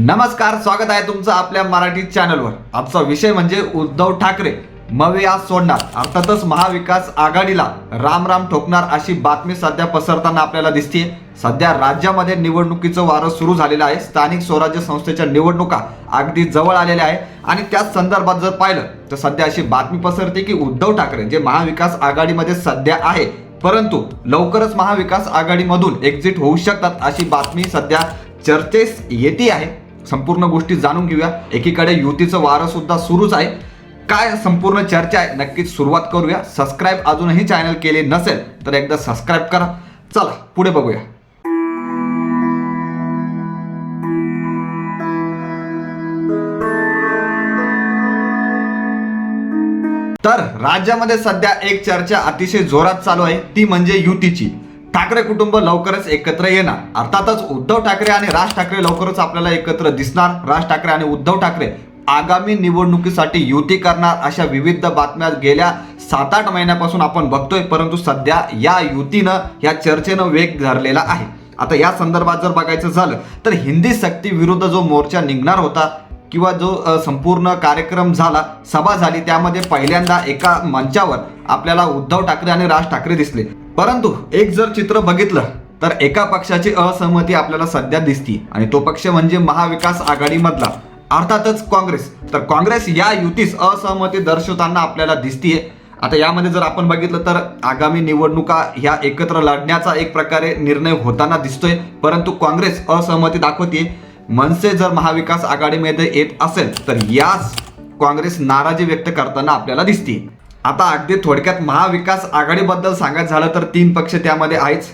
नमस्कार स्वागत आहे तुमचं आपल्या मराठी चॅनलवर. आजचा विषय म्हणजे उद्धव ठाकरे मविया सोडणार. अर्थातच महाविकास आघाडीला राम राम ठोकणार अशी बातमी सध्या पसरताना आपल्याला दिसते सध्या राज्यामध्ये निवडणुकीचं वारं सुरू झालेलं आहे. स्थानिक स्वराज्य संस्थेच्या निवडणुका अगदी जवळ आलेल्या आहे आणि त्याच संदर्भात जर पाहिलं तर सध्या अशी बातमी पसरते की उद्धव ठाकरे जे महाविकास आघाडीमध्ये सध्या आहे परंतु लवकरच महाविकास आघाडीमधून एक्झिट होऊ शकतात अशी बातमी सध्या चर्चेस येते आहे. संपूर्ण गोष्टी जाणून घेऊया. एकीकडे युतीचं वारं सुद्धा सुरूच आहे. काय संपूर्ण चर्चा आहे नक्कीच सुरुवात करूया. सबस्क्राईब अजूनही चॅनल केले नसेल तर एकदा सबस्क्राईब करा. चला पुढे बघूया. तर राज्यामध्ये सध्या एक चर्चा अतिशय जोरात चालू आहे ती म्हणजे युतीची. ठाकरे कुटुंब लवकरच एकत्र येणार. अर्थातच उद्धव ठाकरे आणि राज ठाकरे लवकरच आपल्याला एकत्र दिसणार. राज ठाकरे आणि उद्धव ठाकरे आगामी निवडणुकीसाठी युती करणार अशा विविध बातम्या गेल्या सात आठ महिन्यापासून आपण बघतोय. परंतु सध्या या युतीनं या चर्चेनं वेग धरलेला आहे. आता या संदर्भात जर बघायचं झालं तर हिंदी सक्ती विरुद्ध जो मोर्चा निघणार होता किंवा जो संपूर्ण कार्यक्रम झाला सभा झाली त्यामध्ये पहिल्यांदा एका मंचावर आपल्याला उद्धव ठाकरे आणि राज ठाकरे दिसले. परंतु एक जर चित्र बघितलं तर एका पक्षाची असहमती आपल्याला सध्या दिसती. आणि तो पक्ष म्हणजे महाविकास आघाडीमधला. अर्थातच काँग्रेस. तर काँग्रेस या युतीस असहमती दर्शवताना आपल्याला दिसतीये. आता यामध्ये जर आपण बघितलं तर आगामी निवडणुका ह्या एकत्र लढण्याचा एक प्रकारे निर्णय होताना दिसतोय. परंतु काँग्रेस असहमती दाखवते मनसे जर महाविकास आघाडीमध्ये येत असेल तर यास काँग्रेस नाराजी व्यक्त करताना आपल्याला दिसते. आता अगदी थोडक्यात महाविकास आघाडीबद्दल सांगायचं झालं तर तीन पक्ष त्यामध्ये आहेच.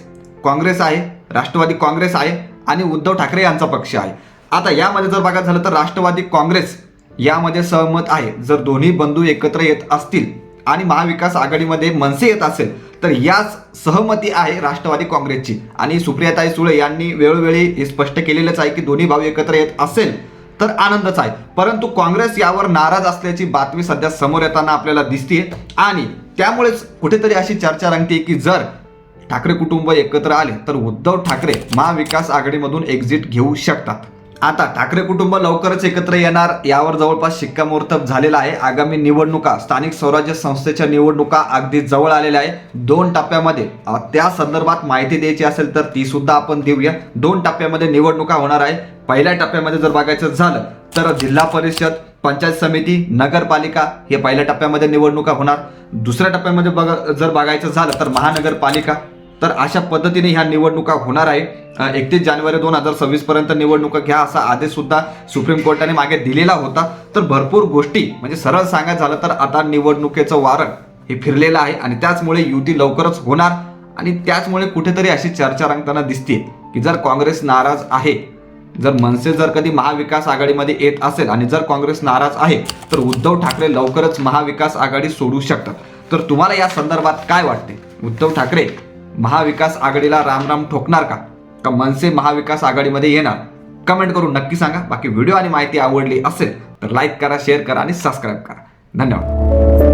काँग्रेस आहे राष्ट्रवादी काँग्रेस आहे आणि उद्धव ठाकरे यांचा पक्ष आहे. आता यामध्ये जर बघायचं झालं तर राष्ट्रवादी काँग्रेस यामध्ये सहमत आहे. जर दोन्ही बंधू एकत्र येत असतील आणि महाविकास आघाडीमध्ये मनसे येत असेल तर याच सहमती आहे राष्ट्रवादी काँग्रेसची. आणि सुप्रियाताई सुळे यांनी वेळोवेळी हे स्पष्ट केलेलंच आहे की दोन्ही भाऊ एकत्र येत असेल तर आनंदच आहे. परंतु काँग्रेस यावर नाराज असल्याची बातमी सध्या समोर येताना आपल्याला दिसते आणि त्यामुळेच कुठेतरी अशी चर्चा रंगते की जर ठाकरे कुटुंब एकत्र आले तर उद्धव ठाकरे महाविकास आघाडीमधून एक्झिट घेऊ शकतात. आता ठाकरे कुटुंब लवकरच एकत्र येणार. यावर जवळपास शिक्कामोर्तब झालेला आहे. आगामी निवडणुका स्थानिक स्वराज्य संस्थेच्या निवडणुका अगदी जवळ आलेल्या आहे दोन टप्प्यामध्ये त्या संदर्भात माहिती द्यायची असेल तर ती सुद्धा आपण देऊया. दोन टप्प्यामध्ये निवडणुका होणार आहे पहिल्या टप्प्यामध्ये जर बघायचं झालं तर जिल्हा परिषद पंचायत समिती नगरपालिका हे पहिल्या टप्प्यामध्ये निवडणुका होणार. दुसऱ्या टप्प्यामध्ये बघ जर बघायचं झालं तर महानगरपालिका. तर अशा पद्धतीने ह्या निवडणुका होणार आहे एकतीस जानेवारी दोन हजार सव्वीस पर्यंत निवडणुका घ्या असा आदेश सुद्धा सुप्रीम कोर्टाने मागे दिलेला होता. तर भरपूर गोष्टी म्हणजे सरळ सांगायचं झालं तर आता निवडणुकीचं वारं हे फिरलेलं आहे आणि त्याचमुळे युती लवकरच होणार आणि त्याचमुळे कुठेतरी अशी चर्चा रंगताना दिसते की जर काँग्रेस नाराज आहे जर मनसे जर कधी महाविकास आघाडीमध्ये येत असेल आणि जर काँग्रेस नाराज आहे तर उद्धव ठाकरे लवकरच महाविकास आघाडी सोडू शकतात. तर तुम्हाला या संदर्भात काय वाटते उद्धव ठाकरे महाविकास आघाडीला राम राम ठोकणार का? का मनसे महाविकास आघाडीमध्ये येणार? कमेंट करून नक्की सांगा. बाकी व्हिडिओ आणि माहिती आवडली असेल तर लाईक करा शेअर करा आणि सबस्क्राईब करा. धन्यवाद.